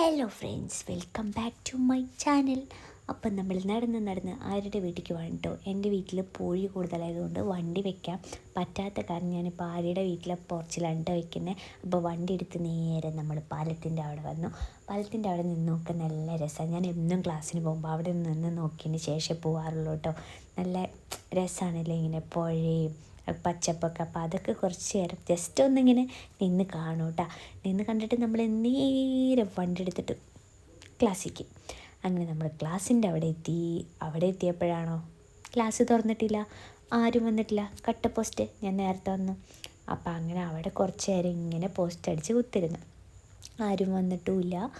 Hello friends welcome back to my channel അപ്പം നമ്മൾ നടന്ന് നടന്ന് ആരുടെ വീട്ടിലേക്ക് വേണ്ടിട്ടോ എന്റെ വീട്ടിൽ പൂഴി കൂടുതലായതുകൊണ്ട് വണ്ടി വെക്കാൻ പറ്റാത്ത കാരണം ഞാനിപ്പോൾ ആരുടെ വീട്ടിലെ പോർച്ചിലാണ് വെക്കുന്നത് അപ്പോൾ വണ്ടി എടുത്ത് നേരെ നമ്മൾ പാലത്തിന്റെ അവിടെ വന്നു. പാലത്തിന്റെ അവിടെ നിന്ന് നോക്കാൻ നല്ല രസമാണ് ഞാൻ എന്നും ക്ലാസ്സിന് പോകുമ്പോൾ അവിടെ നിന്ന് നോക്കിയതിന് ശേഷം പോകാറുള്ളൂ കേട്ടോ നല്ല രസമാണല്ലേ ഇങ്ങനെ പുഴയും പച്ചപ്പൊക്കെ. അപ്പോൾ അതൊക്കെ കുറച്ച് നേരം ജസ്റ്റ് ഒന്നിങ്ങനെ നിന്ന് കാണും കേട്ടോ നിന്ന് കണ്ടിട്ട് നമ്മൾ നേരെ വണ്ടി എടുത്തിട്ട് ക്ലാസ്സിക്ക്. അങ്ങനെ നമ്മൾ ക്ലാസ്സിന്റെ അവിടെ എത്തി. അവിടെ എത്തിയപ്പോഴാണോ? ക്ലാസ് തുറന്നിട്ടില്ല. ആരും വന്നിട്ടില്ല. കട്ട പോസ്റ്റ്. ഞാൻ നേരത്തെ വന്നു. അപ്പോൾ അങ്ങനെ അവിടെ കുറച്ച് നേരം ഇങ്ങനെ പോസ്റ്റ് അടിച്ച് കുത്തിരുന്നു. ആരും വന്നിട്ടുമില്ല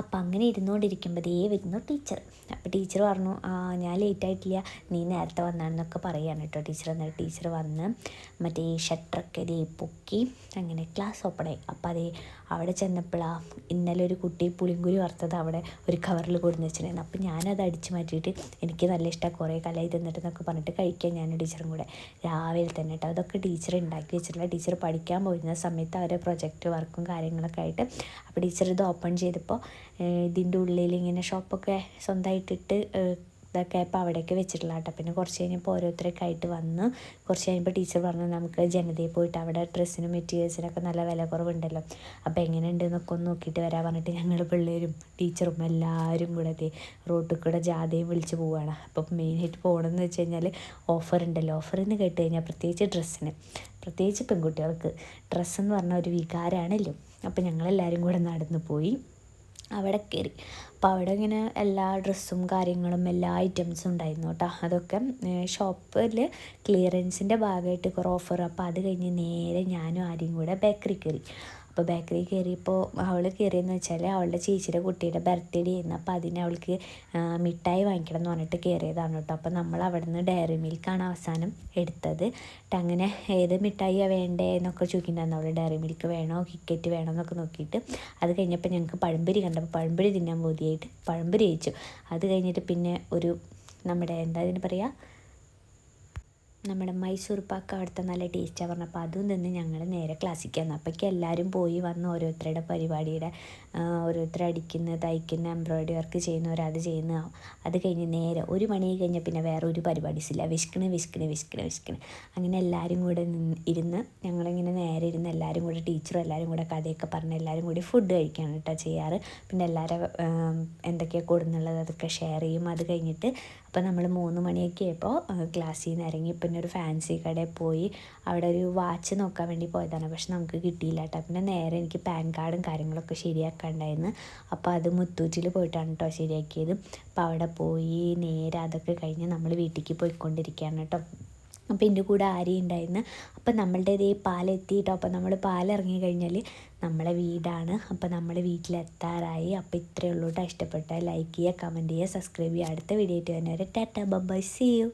അപ്പം അങ്ങനെ ഇരുന്നുകൊണ്ടിരിക്കുമ്പോൾ ദേ വരുന്നു ടീച്ചർ. അപ്പോൾ ടീച്ചർ പറഞ്ഞു ആ ഞാൻ ലേറ്റ് ആയിട്ടില്ല നീ നേരത്തെ വന്നാണെന്നൊക്കെ പറയാണ് കേട്ടോ ടീച്ചർ. എന്നിട്ട് ടീച്ചർ വന്ന് മറ്റേ ഷട്ടറൊക്കെ ദേ പൊക്കി അങ്ങനെ ക്ലാസ് ഓപ്പണായി. അപ്പോൾ അതേ അവിടെ ചെന്നപ്പോഴാണ് ഇന്നലെ ഒരു കുട്ടി പുളിങ്കുരി വറുത്തത് അവിടെ ഒരു കവറിൽ കൊടുന്ന് വെച്ചിട്ടുണ്ടായിരുന്നു. അപ്പോൾ ഞാനത് അടിച്ചു മാറ്റിയിട്ട് എനിക്ക് നല്ല ഇഷ്ടമാണ് കുറേ കലായി തന്നിട്ട് എന്നൊക്കെ പറഞ്ഞിട്ട് കഴിക്കാൻ ഞാൻ ടീച്ചറും കൂടെ രാവിലെ തന്നെ കേട്ടോ അതൊക്കെ ടീച്ചർ ഉണ്ടാക്കി വെച്ചിട്ടുള്ള ടീച്ചർ പഠിക്കാൻ പോയിരുന്ന സമയത്ത് അവരെ പ്രൊജക്റ്റ് വർക്കും കാര്യങ്ങളൊക്കെ ആയിട്ട് അപ്പോൾ ടീച്ചർ ഇത് ഓപ്പൺ ചെയ്തപ്പോൾ ഇതിന്റെ ഉള്ളിൽ ഇങ്ങനെ ഷോപ്പൊക്കെ സ്വന്തമായിട്ടിട്ട് ഇതൊക്കെ ഇപ്പോൾ അവിടേക്ക് വെച്ചിട്ടുള്ള കേട്ടോ പിന്നെ കുറച്ച് കഴിഞ്ഞപ്പോൾ ഓരോരുത്തരൊക്കെ ആയിട്ട് വന്ന് കുറച്ച് കഴിഞ്ഞപ്പോൾ ടീച്ചർ പറഞ്ഞു നമുക്ക് ജനതയിൽ പോയിട്ട് അവിടെ ഡ്രസ്സിനും മെറ്റീരിയൽസിനൊക്കെ നല്ല വില കുറവുണ്ടല്ലോ. അപ്പോൾ എങ്ങനെയുണ്ട് എന്നൊക്കെ ഒന്ന് നോക്കിയിട്ട് വരാൻ പറഞ്ഞിട്ട് ഞങ്ങൾ പിള്ളേരും ടീച്ചറും എല്ലാവരും കൂടെ അതെ റോട്ടിൽ കൂടെ ജാഥയും വിളിച്ച് പോവുകയാണ് അപ്പം മെയിനായിട്ട് പോകണമെന്ന് വെച്ച് കഴിഞ്ഞാൽ ഓഫർ ഉണ്ടല്ലോ. ഓഫർ എന്ന് കേട്ട് കഴിഞ്ഞാൽ പ്രത്യേകിച്ച് ഡ്രസ്സിന്. പ്രത്യേകിച്ച് പെൺകുട്ടികൾക്ക്. ഡ്രസ്സെന്ന് പറഞ്ഞ ഒരു വികാരമാണല്ലോ അപ്പോൾ ഞങ്ങളെല്ലാവരും കൂടെ നടന്നു പോയി. അവിടെ കയറി. അപ്പോൾ അവിടെ ഇങ്ങനെ എല്ലാ ഡ്രസ്സും കാര്യങ്ങളും എല്ലാ ഐറ്റംസും ഉണ്ടായിരുന്നു കേട്ടോ. അതൊക്കെ ഷോപ്പിൽ ക്ലിയറൻസിന്റെ ഭാഗമായിട്ട് കുറേ ഓഫർ അപ്പോൾ അത് കഴിഞ്ഞ് നേരെ ഞാനും ആരെയും കൂടെ ബേക്കറി കയറി. അപ്പോൾ ബേക്കറി കയറിയപ്പോൾ അവൾ കയറിയെന്ന് വെച്ചാൽ അവളുടെ ചേച്ചിയുടെ കുട്ടിയുടെ ബർത്ത്ഡേ ആയിരുന്നു. അപ്പോൾ അതിന് അവൾക്ക് മിഠായി വാങ്ങിക്കണം എന്ന് പറഞ്ഞിട്ട് കയറിയതാണ് കേട്ടോ. അപ്പോൾ നമ്മൾ അവിടെ നിന്ന് ഡയറി മിൽക്കാണ് അവസാനം എടുത്തത്. അങ്ങനെ ഏത് മിഠായിയാണ് വേണ്ടേ എന്നൊക്കെ ചോദിക്കുന്നുണ്ടായിരുന്നു. അവൾ ഡയറി മിൽക്ക് വേണോ കിക്കറ്റ് വേണോ എന്നൊക്കെ നോക്കിയിട്ട്. അത് കഴിഞ്ഞപ്പോൾ ഞങ്ങൾക്ക് പഴംപൊരി കണ്ടപ്പോൾ പഴംപൊരി തിന്നാൻ ബോധിയായിട്ട് പഴംപൊരി കഴിച്ചു. അത് കഴിഞ്ഞിട്ട് പിന്നെ ഒരു നമ്മുടെ എന്താ ഇതിന് പറയുക? നമ്മുടെ മൈസൂർ പാക്ക് അവിടുത്തെ നല്ല ടേസ്റ്റാണ് പറഞ്ഞപ്പോൾ അതും നിന്ന് ഞങ്ങൾ നേരെ ക്ലാസ്സിക്ക് വന്നു അപ്പോഴേക്കും എല്ലാവരും പോയി വന്ന് ഓരോരുത്തരുടെ പരിപാടിയുടെ ഓരോരുത്തർ അടിക്കുന്ന തയ്ക്കുന്ന എംബ്രോയിഡറി വർക്ക് ചെയ്യുന്നവർ അത് ചെയ്യുന്ന അത് കഴിഞ്ഞ് നേരെ ഒരു മണി കഴിഞ്ഞാൽ പിന്നെ വേറെ ഒരു പരിപാടീസില്ല. വിശക്കണ് വിശക്കണ് വിശക്കണ് വിശക്കണ്. അങ്ങനെ എല്ലാവരും കൂടെ ഇരുന്ന് ഞങ്ങളിങ്ങനെ നേരെ ഇരുന്ന് എല്ലാവരും കൂടെ ടീച്ചറും എല്ലാവരും കൂടെ കഥയൊക്കെ പറഞ്ഞ് എല്ലാവരും കൂടി ഫുഡ് കഴിക്കുകയാണ് കേട്ടോ ചെയ്യാറ്. പിന്നെ എല്ലാവരും എന്തൊക്കെയാണ് കൂടുന്നുള്ളത് അതൊക്കെ ഷെയർ ചെയ്യും. അത് കഴിഞ്ഞിട്ട് അപ്പോൾ നമ്മൾ മൂന്ന് മണിയൊക്കെ ആയപ്പോൾ ക്ലാസ്സിൽ നിന്ന് ഇറങ്ങി പിന്നെ ഒരു ഫാൻസി കടയിൽ പോയി. അവിടെ ഒരു വാച്ച് നോക്കാൻ വേണ്ടി പോയതാണ്. പക്ഷെ നമുക്ക് കിട്ടിയില്ല കേട്ടോ. പിന്നെ നേരെ എനിക്ക് പാൻ കാർഡും കാര്യങ്ങളൊക്കെ ശരിയാക്കാണ്ടായിരുന്നു. അപ്പോൾ അത് മുത്തൂറ്റിൽ പോയിട്ടാണ് കേട്ടോ ശരിയാക്കിയത്. അപ്പോൾ അവിടെ പോയി നേരെ അതൊക്കെ കഴിഞ്ഞ് നമ്മൾ വീട്ടിലേക്ക് പോയിക്കൊണ്ടിരിക്കുകയാണ് കേട്ടോ. അപ്പോൾ എന്റെ കൂടെ ആരെയും ഉണ്ടായിരുന്നു അപ്പം നമ്മളുടെ ഇതേ പാലെത്തിയിട്ടോ അപ്പം നമ്മൾ പാലിറങ്ങി കഴിഞ്ഞാൽ നമ്മളെ വീടാണ്. അപ്പോൾ നമ്മൾ വീട്ടിലെത്താറായി. അപ്പോൾ ഇത്രയേ ഉള്ളൂ ഇഷ്ടപ്പെട്ടാൽ ലൈക്ക് ചെയ്യുക കമന്റ് ചെയ്യുക സബ്സ്ക്രൈബ് ചെയ്യുക. അടുത്ത വീഡിയോ ആയിട്ട് തന്നെ tata tata bye see you